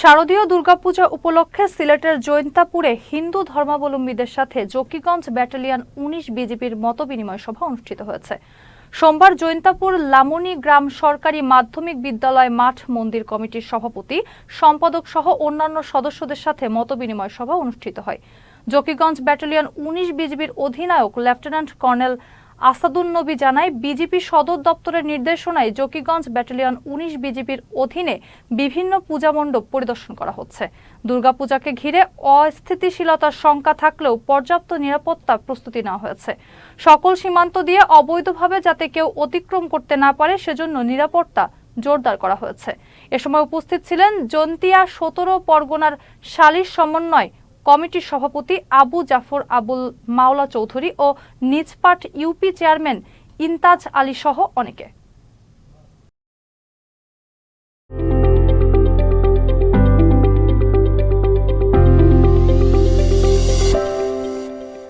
শারদীয় দুর্গাপূজা উপলক্ষে সিলেটের জৈন্তাপুরে হিন্দু ধর্মাবলম্বীদের সাথে জকিগঞ্জ ব্যাটালিয়ন উনিশ বিজেপির মতবিনিময় সভা অনুষ্ঠিত হয়েছে। সোমবার জৈন্তাপুর লামনি গ্রাম সরকারি মাধ্যমিক বিদ্যালয় মাঠ মন্দির কমিটির সভাপতি, সম্পাদক সহ অন্যান্য সদস্যদের সাথে মতবিনিময় সভা অনুষ্ঠিত হয়। জকিগঞ্জ ব্যাটালিয়ন উনিশ বিজিবির অধিনায়ক লেফটেন্যান্ট কর্নেল আসাদুন নবী জানায়, বিজেপি সদর দপ্তরের নির্দেশনায় জকিগঞ্জ ব্যাটালিয়ন উনিশ বিজেপির অধীনে বিভিন্ন পূজা মণ্ডপ পরিদর্শন করা হচ্ছে। দুর্গাপূজাকে ঘিরে অস্থিতিশীলতার শঙ্কা থাকলেও পর্যাপ্ত নিরাপত্তা প্রস্তুতি নেওয়া হয়েছে। সকল সীমান্ত দিয়ে অবৈধভাবে যাতে কেউ অতিক্রম করতে না পারে, সেজন্য নিরাপত্তা জোরদার করা হয়েছে। এ সময় উপস্থিত ছিলেন জন্তিয়া সতেরো পরগনার সালিশ সমন্বয় কমিটির সভাপতি আবু জাফর আবুল মাওলা চৌধুরী ও নিজপাট ইউপি চেয়ারম্যান ইন্তাজ আলী সহ অনেকে।